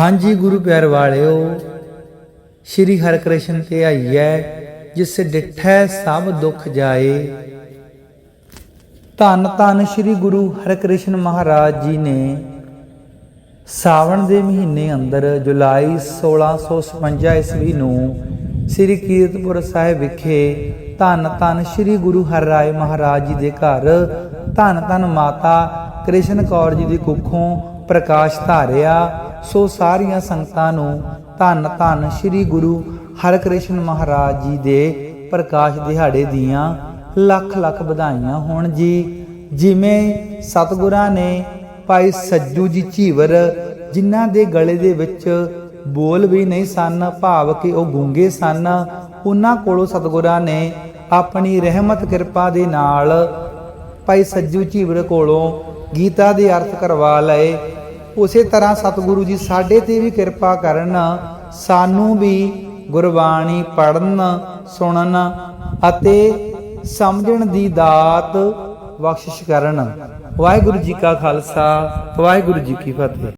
ਹਾਂਜੀ ਗੁਰੂ ਪਿਆਰ ਵਾਲਿਓ, ਸ਼੍ਰੀ ਹਰਿਕ੍ਰਿਸ਼ਨ ਤੇ ਆਈਐ, ਜਿਸ ਡਿਠੈ ਸਭ ਦੁੱਖ ਜਾਏ। ਧੰਨ ਧੰਨ ਸ਼੍ਰੀ ਗੁਰੂ ਹਰਿਕ੍ਰਿਸ਼ਨ ਮਹਾਰਾਜ ਜੀ ਨੇ ਸਾਵਣ ਦੇ ਮਹੀਨੇ ਅੰਦਰ ਜੁਲਾਈ 1656 ਈਸਵੀ ਨੂੰ ਸ੍ਰੀ ਕੀਰਤਪੁਰ ਸਾਹਿਬ ਵਿਖੇ ਧੰਨ ਧੰਨ ਸ੍ਰੀ ਗੁਰੂ ਹਰਿਰਾਏ ਮਹਾਰਾਜ ਜੀ ਦੇ ਘਰ ਧੰਨ ਧੰਨ ਮਾਤਾ ਕ੍ਰਿਸ਼ਨ ਕੌਰ ਜੀ ਦੀ ਕੁੱਖੋਂ ਪ੍ਰਕਾਸ਼ ਧਾਰਿਆ। ਸੋ ਸਾਰੀਆਂ ਸੰਗਤਾਂ ਨੂੰ ਧੰਨ ਧੰਨ ਸ੍ਰੀ ਗੁਰੂ ਹਰਕ੍ਰਿਸ਼ਨ ਮਹਾਰਾਜ ਜੀ ਦੇ ਪ੍ਰਕਾਸ਼ ਦਿਹਾੜੇ ਦੀਆਂ ਲੱਖ ਲੱਖ ਵਧਾਈਆਂ ਹੋਣ ਜੀ। ਜਿਵੇਂ ਸਤਿਗੁਰਾਂ ਨੇ ਭਾਈ ਸੱਜੂ ਜੀ ਝੀਵਰ, ਜਿਨ੍ਹਾਂ ਦੇ ਗਲੇ ਦੇ ਵਿੱਚ ਬੋਲ ਵੀ ਨਹੀਂ ਸਨ, ਭਾਵ ਕਿ ਉਹ ਗੂੰਗੇ ਸਨ, ਉਹਨਾਂ ਕੋਲੋਂ ਸਤਿਗੁਰਾਂ ਨੇ ਆਪਣੀ ਰਹਿਮਤ ਕਿਰਪਾ ਦੇ ਨਾਲ ਭਾਈ ਸੱਜੂ ਝੀਵਰ ਕੋਲੋਂ ਗੀਤਾ ਦੇ ਅਰਥ ਕਰਵਾ ਲਏ। ਉਸੇ ਤਰ੍ਹਾਂ ਸਤਿਗੁਰੂ ਜੀ ਸਾਡੇ ਤੇ ਵੀ ਕਿਰਪਾ ਕਰਨ, ਸਾਨੂੰ ਵੀ ਗੁਰਬਾਣੀ ਪੜਨ ਸੁਣਨ ਅਤੇ ਸਮਝਣ ਦੀ ਦਾਤ ਬਖਸ਼ਿਸ਼ ਕਰਨ। ਵਾਹਿਗੁਰੂ ਜੀ ਕਾ ਖਾਲਸਾ, ਵਾਹਿਗੁਰੂ ਜੀ ਕੀ ਫਤਿਹ।